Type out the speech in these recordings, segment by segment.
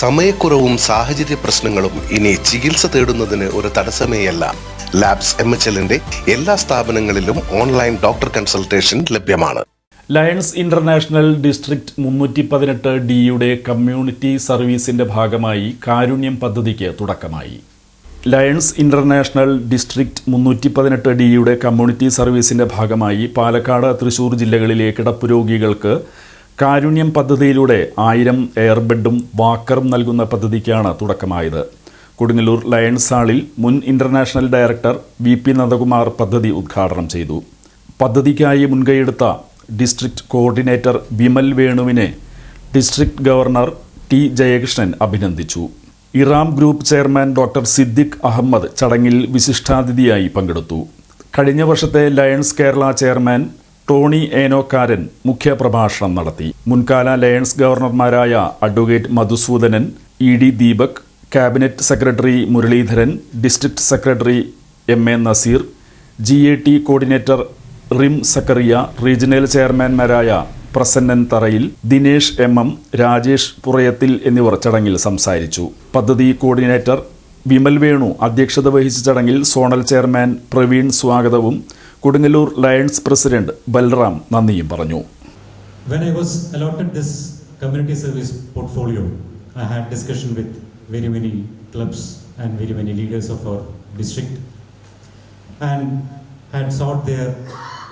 സമയക്കുറവും സാഹചര്യ പ്രശ്നങ്ങളും ഇനി ചികിത്സ തേടുന്നതിന് ഒരു തടസ്സമേയല്ല. ലാബ്സ് എം എച്ച് എല്ലിന്റെ എല്ലാ സ്ഥാപനങ്ങളിലും ഓൺലൈൻ ഡോക്ടർ കൺസൾട്ടേഷൻ ലഭ്യമാണ്. ലയൺസ് ഇന്റർനാഷണൽ ഡിസ്ട്രിക്ട് മുന്നൂറ്റി പതിനെട്ട് ഡിയുടെ കമ്മ്യൂണിറ്റി സർവീസിന്റെ ഭാഗമായി കാരുണ്യം പദ്ധതിക്ക് തുടക്കമായി. ലയൺസ് ഇന്റർനാഷണൽ ഡിസ്ട്രിക്ട് മുന്നൂറ്റി പതിനെട്ട് ഡിയുടെ കമ്മ്യൂണിറ്റി സർവീസിന്റെ ഭാഗമായി പാലക്കാട് തൃശൂർ ജില്ലകളിലെ കിടപ്പ് രോഗികൾക്ക് കാരുണ്യം പദ്ധതിയിലൂടെ ആയിരം എയർബെഡും വാക്കറും നൽകുന്ന പദ്ധതിക്കാണ് തുടക്കമായത്. കൊടുങ്ങല്ലൂർ ലയൺസ് ഹാളിൽ മുൻ international director V P Nandakumar പദ്ധതി ഉദ്ഘാടനം ചെയ്തു. പദ്ധതിക്കായി മുൻകൈയെടുത്ത ഡിസ്ട്രിക്ട് കോർഡിനേറ്റർ വിമൽ വേണുവിനെ ഡിസ്ട്രിക്ട് ഗവർണർ ടി ജയകൃഷ്ണൻ അഭിനന്ദിച്ചു. Eram group chairman doctor Siddique Ahammed ചടങ്ങിൽ വിശിഷ്ടാതിഥിയായി പങ്കെടുത്തു. കഴിഞ്ഞ വർഷത്തെ Lions Kerala chairman Tony Enokkaran മുഖ്യപ്രഭാഷണം നടത്തി. മുൻകാല lions ഗവർണർമാരായ advocate Madhusoodanan E D Deepak cabinet secretary Muraleedharan district secretary M A Nazeer G A T coordinator Rim Zacharia regional ചെയർമാൻമാരായ Prasannan Tharayil Dinesh M M Rajesh Purayathil എന്നിവർ ചടങ്ങിൽ സംസാരിച്ചു. പദ്ധതി കോർഡിനേറ്റർ വിമൽ വേണു അധ്യക്ഷത വഹിച്ച ചടങ്ങിൽ സോണൽ ചെയർമാൻ പ്രവീൺ സ്വാഗതവും കൊടുങ്ങല്ലൂർ ലയൺസ് പ്രസിഡന്റ് ബൽറാം നന്ദിയും പറഞ്ഞു When I was allotted this community service portfolio, I had discussion with very many clubs and very many leaders of our district and had sought their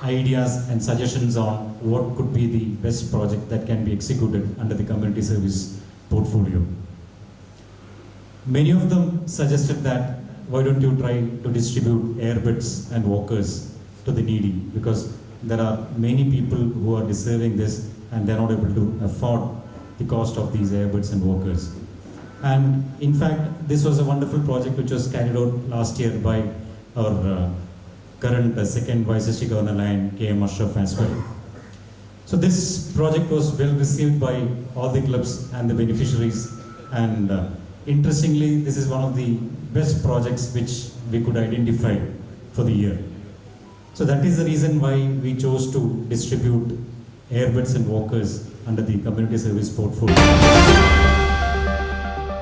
ideas and suggestions on what could be the best project that can be executed under the community service portfolio. Many of them suggested that why don't you try to distribute airbeds and walkers to the needy because there are many people who are deserving this and they're not able to afford the cost of these airbeds and walkers. And in fact, this was a wonderful project which was carried out last year by our uh, current uh, second Vice District Governor Lion, KM Ashraf as well. So this project was well received by all the clubs and the beneficiaries. And uh, interestingly, this is one of the best projects which we could identify for the year. So that is the reason why we chose to distribute airbeds and walkers under the community service portfolio.